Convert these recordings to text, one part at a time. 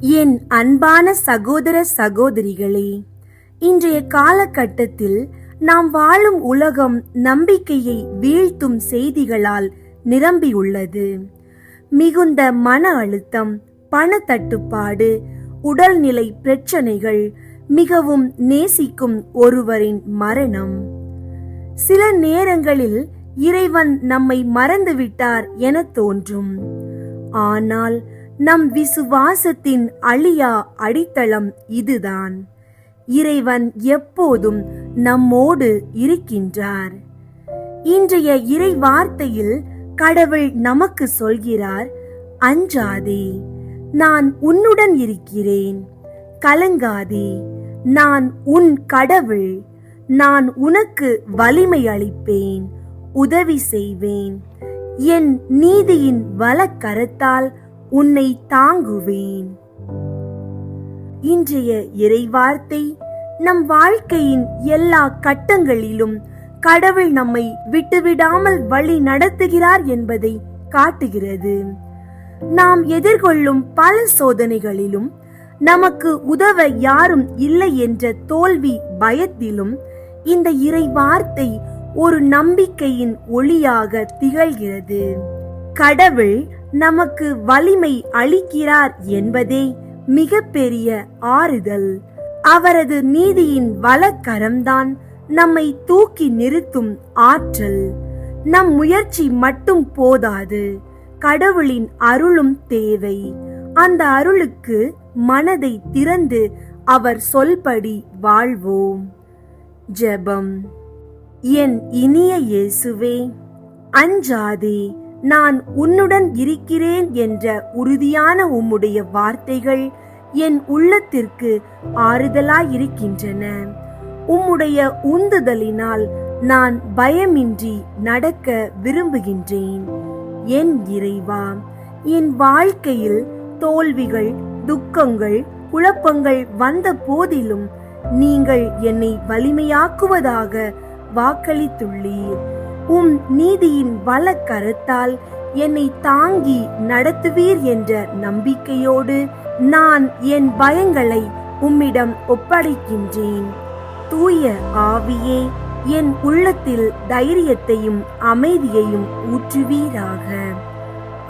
என் அன்பான சகோதர சகோதரிகளே இன்றைய காலகட்டத்தில் நாம் வாழும் உலகம் நம்பிக்கையை வீழ்த்தும் செய்திகளால் நிரம்பியுள்ளது. மிகுந்த மன அழுத்தம் பணத்தட்டுப்பாடு உடல்நிலை பிரச்சனைகள் மிகவும் நேசிக்கும் ஒருவரின் மரணம். சில நேரங்களில் இறைவன் நம்மை மறந்துவிட்டார் என தோன்றும். ஆனால் நம் விசுவாசத்தின் அழியா அடித்தளம் இதுதான். இறைவன் எப்போதும் நம்மோடு இருக்கின்றார். இன்றைய இறை வார்த்தையில் கடவுள் நமக்கு சொல்கிறார் அஞ்சாதே நான் உன்னுடன் இருக்கிறேன். கலங்காதே நான் உன் கடவுள். நான் உனக்கு வலிமை அளிப்பேன் உதவி செய்வேன். என் நீதியின் வலக்கரத்தால் உன்னை தாங்குவேன். இன்றைய இறைவார்த்தை நம் வாழ்க்கையின் எல்லா கட்டங்களிலும் கடவுள் நம்மை விட்டுவிடாமல் வழி நடத்துகிறார் என்பதை காட்டுகிறது. நாம் எதிர்கொள்ளும் பல சோதனைகளிலும் நமக்கு உதவ யாரும் இல்லை என்ற தோல்வி பயத்திலும் இந்த இறை வார்த்தை ஒரு நம்பிக்கையின் ஒளியாக திகழ்கிறது. கடவுள் நமக்கு வலிமை அளிக்கிறார் என்பதே மிகப்பெரிய ஆறுதல். அவரது நீதியின் வலக்கரம்தான் நம்மை தூக்கி நிறுத்தும் ஆற்றல். நம் முயற்சி மட்டும் போதாது. கடவுளின் அருளும் தேவை. அந்த அருளுக்கு மனதை திறந்து அவர் சொல்படி வாழ்வோம். ஜெபம். என் இனிய இயேசுவே அஞ்சாதே நான் உன்னுடன் இருக்கிறேன் என்ற உறுதியான உம்முடைய வார்த்தைகள் என் உள்ளத்திற்கு ஆறுதலாயிருக்கின்றன. உம்முடைய உந்துதலினால் நான் பயமின்றி நடக்க விரும்புகின்றேன். என் இறைவா என் வாழ்க்கையில் தோல்விகள் துக்கங்கள் குழப்பங்கள் வந்த போதிலும் நீங்கள் என்னை வலிமையாக்குவதாக வாக்களித்துள்ளீர். உம் நீதியின் வலக்கரத்தால் என்னை தாங்கி நடத்துவீர் என்ற நம்பிக்கையோடு நான் என் பயங்களை உம்மிடம் ஒப்படைக்கின்றேன். தூய ஆவியே என் உள்ளத்தில் தைரியத்தையும் அமைதியையும் ஊற்றுவீராக.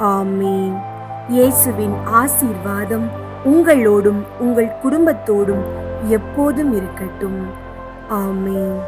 ஆமீன். இயேசுவின் ஆசீர்வாதம் உங்களோடும் உங்கள் குடும்பத்தோடும் எப்போதும் இருக்கட்டும். ஆமீன்.